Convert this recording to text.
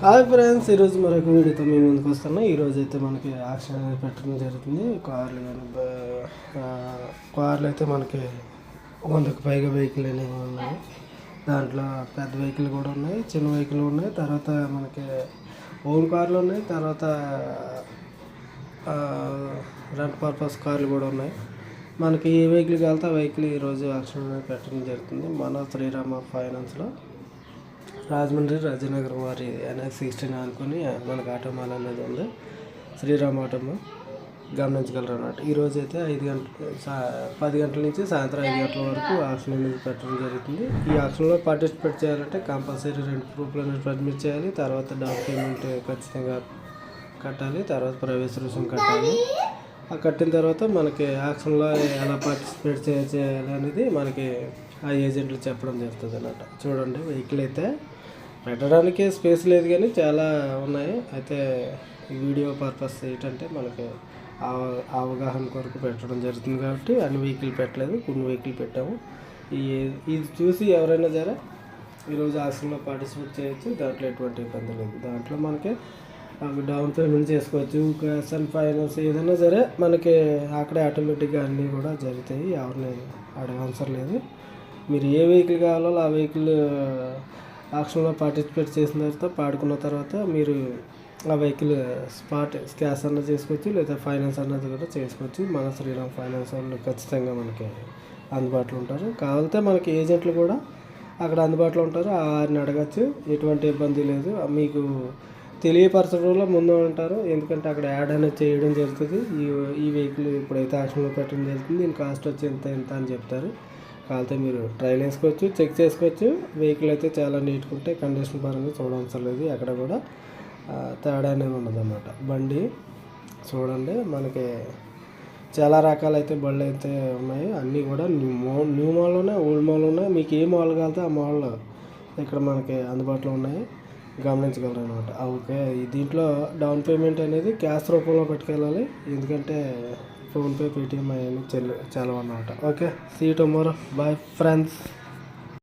Hi friends ఈరోజు మరొక వీడియోతో మేము ముందుకు వస్తున్నాం. ఈరోజు అయితే మనకి యాక్షన్ అనేది పెట్టడం జరుగుతుంది. కార్లు కానీ కార్లు అయితే మనకి వందకు పైగా వెహికల్ అనేవి ఉన్నాయి. దాంట్లో పెద్ద వెహికల్ కూడా ఉన్నాయి చిన్న వెహికల్ ఉన్నాయి. తర్వాత మనకి ఓన్ కార్లు ఉన్నాయి. తర్వాత రెంట్ పర్పస్ కార్లు కూడా ఉన్నాయి. మనకి ఏ వెహికల్ వెళ్తే ఆ వెహికల్ ఈరోజు యాక్షన్ అనేది పెట్టడం జరుగుతుంది. మన శ్రీరామ ఫైనాన్స్లో రాజమండ్రి రాజనగరం వారి ఎన్ఎస్ సిక్స్టీన్ అనుకుని మనకు ఆటోమాల్ అనేది ఉంది. శ్రీరామ్ ఆటోమా గమనించగలరు అన్నమాట ఈరోజు అయితే ఐదు గంటల సా పది గంటల నుంచి సాయంత్రం ఐదు గంటల వరకు ఆక్షన్ అనేది పెట్టడం జరుగుతుంది. ఈ ఆక్షన్లో పార్టిసిపేట్ చేయాలంటే కంపల్సరీ రెండు ప్రూఫ్లు అనేది సబ్మిట్ చేయాలి. తర్వాత డౌన్ పేమెంట్ ఖచ్చితంగా కట్టాలి. తర్వాత ప్రవేశ రుసుం కట్టాలి. ఆ కట్టిన తర్వాత మనకి ఆక్షన్లో ఎలా పార్టిసిపేట్ చేయాలి అనేది మనకి ఆ ఏజెంట్లు చెప్పడం జరుగుతుంది అన్నమాట చూడండి వెహికల్ అయితే పెట్టడానికి స్పేస్ లేదు కానీ చాలా ఉన్నాయి. అయితే ఈ వీడియో పర్పస్ ఏంటంటే మనకి అవగాహన కొరకు పెట్టడం జరుగుతుంది కాబట్టి అన్ని వెహికల్ పెట్టలేదు. కొన్ని వెహికల్ పెట్టాము. ఈ ఇది చూసి ఎవరైనా సరే ఈరోజు ఆశ్రమంలో పార్టిసిపేట్ చేయొచ్చు. దాంట్లో ఎటువంటి ఇబ్బంది లేదు. దాంట్లో మనకి అవి డౌన్ పేమెంట్ చేసుకోవచ్చు. క్యాష్ అండ్ ఫైనాన్స్ ఏదైనా సరే మనకి అక్కడే ఆటోమేటిక్గా అన్నీ కూడా జరుగుతాయి. ఎవరిని అడగవసరం లేదు. మీరు ఏ వెహికల్ కావాలో ఆ వెహికల్ ఆక్షన్లో పార్టిసిపేట్ చేసిన తర్వాత పాడుకున్న తర్వాత మీరు ఆ వెహికల్ స్పాట్ క్యాష్ అన్నది చేసుకోవచ్చు లేదా ఫైనాన్స్ అన్నది కూడా చేసుకోవచ్చు. మన శ్రీరామ్ ఫైనాన్స్ వాళ్ళు ఖచ్చితంగా మనకి అందుబాటులో ఉంటారు. కావాలంటే మనకి ఏజెంట్లు కూడా అక్కడ అందుబాటులో ఉంటారు. వారిని అడగచ్చు. ఎటువంటి ఇబ్బంది లేదు. మీకు తెలియపరచడంలో ముందు ఉంటారు. ఎందుకంటే అక్కడ యాడ్ అనేది చేయడం జరుగుతుంది. ఈ ఈ వెహికల్ ఇప్పుడైతే ఆక్షన్లో పెట్టడం జరుగుతుంది. దీని కాస్ట్ వచ్చి ఎంత ఎంత అని చెప్తారు. కాలితే మీరు ట్రైల్ వేసుకోవచ్చు చెక్ చేసుకోవచ్చు. వెహికల్ అయితే చాలా నీట్గా ఉంటాయి కండిషన్ పరంగా చూడవసరం లేదు. ఎక్కడ కూడా తేడా అనేది ఉండదు అన్నమాట బండి చూడండి మనకి చాలా రకాలైతే బళ్ళు అయితే ఉన్నాయి. అన్నీ కూడా న్యూ మో న్యూ మోడల్ ఉన్నాయి ఓల్డ్ మోడల్ ఉన్నాయి మీకు ఏ మోడల్ కావాలితే ఆ మోడల్ ఇక్కడ మనకి అందుబాటులో ఉన్నాయి. గమనించగలరు అనమాట ఓకే దీంట్లో డౌన్ పేమెంట్ అనేది క్యాష్ రూపంలో పట్టుకెళ్ళాలి. ఎందుకంటే ఫోన్పే పేటిఎం అవన్నీ చెల్లు చాలా అన్నమాట okay see tomorrow bye friends